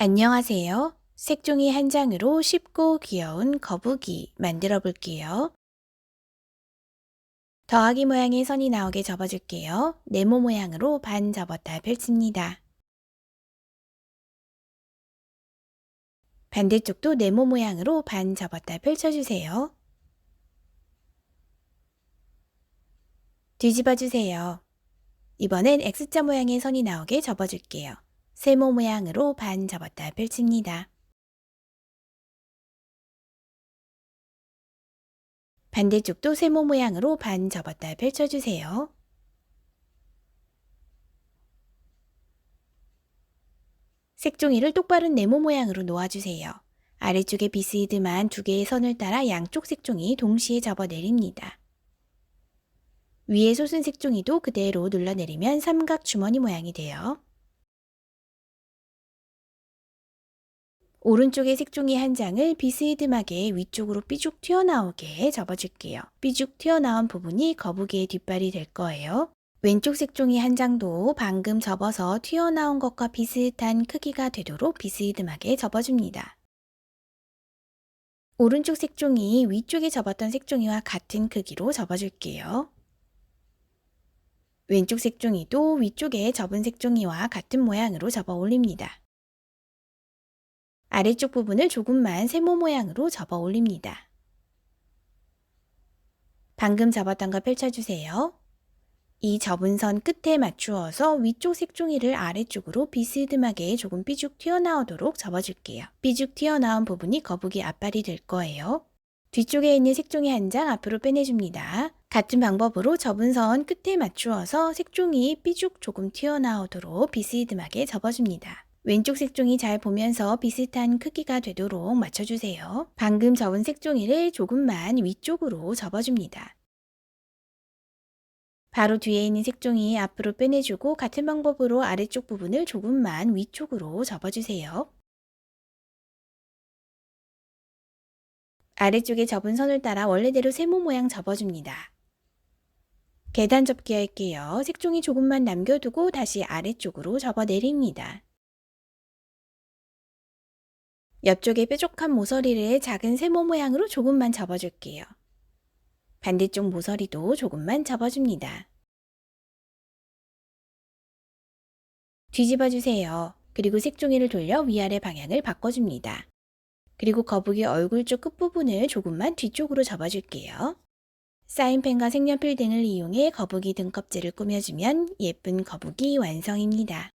안녕하세요. 색종이 한 장으로 쉽고 귀여운 거북이 만들어 볼게요. 더하기 모양의 선이 나오게 접어줄게요. 네모 모양으로 반 접었다 펼칩니다. 반대쪽도 네모 모양으로 반 접었다 펼쳐주세요. 뒤집어 주세요. 이번엔 X자 모양의 선이 나오게 접어줄게요. 세모 모양으로 반 접었다 펼칩니다. 반대쪽도 세모 모양으로 반 접었다 펼쳐주세요. 색종이를 똑바른 네모 모양으로 놓아주세요. 아래쪽에 비스이드만 두 개의 선을 따라 양쪽 색종이 동시에 접어 내립니다. 위에 솟은 색종이도 그대로 눌러내리면 삼각 주머니 모양이 돼요. 오른쪽의 색종이 한 장을 비스이드막에 위쪽으로 삐죽 튀어나오게 접어줄게요. 삐죽 튀어나온 부분이 거북이의 뒷발이 될 거예요. 왼쪽 색종이 한 장도 방금 접어서 튀어나온 것과 비슷한 크기가 되도록 비스이드막에 접어줍니다. 오른쪽 색종이 위쪽에 접었던 색종이와 같은 크기로 접어줄게요. 왼쪽 색종이도 위쪽에 접은 색종이와 같은 모양으로 접어 올립니다. 아래쪽 부분을 조금만 세모 모양으로 접어 올립니다. 방금 접었던 거 펼쳐주세요. 이 접은 선 끝에 맞추어서 위쪽 색종이를 아래쪽으로 비스듬하게 조금 삐죽 튀어나오도록 접어줄게요. 삐죽 튀어나온 부분이 거북이 앞발이 될 거예요. 뒤쪽에 있는 색종이 한 장 앞으로 빼내줍니다. 같은 방법으로 접은 선 끝에 맞추어서 색종이 삐죽 조금 튀어나오도록 비스듬하게 접어줍니다. 왼쪽 색종이 잘 보면서 비슷한 크기가 되도록 맞춰주세요. 방금 접은 색종이를 조금만 위쪽으로 접어줍니다. 바로 뒤에 있는 색종이 앞으로 빼내주고 같은 방법으로 아래쪽 부분을 조금만 위쪽으로 접어주세요. 아래쪽에 접은 선을 따라 원래대로 세모 모양 접어줍니다. 계단 접기 할게요. 색종이 조금만 남겨두고 다시 아래쪽으로 접어 내립니다. 옆쪽에 뾰족한 모서리를 작은 세모 모양으로 조금만 접어줄게요. 반대쪽 모서리도 조금만 접어줍니다. 뒤집어 주세요. 그리고 색종이를 돌려 위아래 방향을 바꿔줍니다. 그리고 거북이 얼굴 쪽 끝부분을 조금만 뒤쪽으로 접어줄게요. 사인펜과 색연필 등을 이용해 거북이 등껍질을 꾸며주면 예쁜 거북이 완성입니다.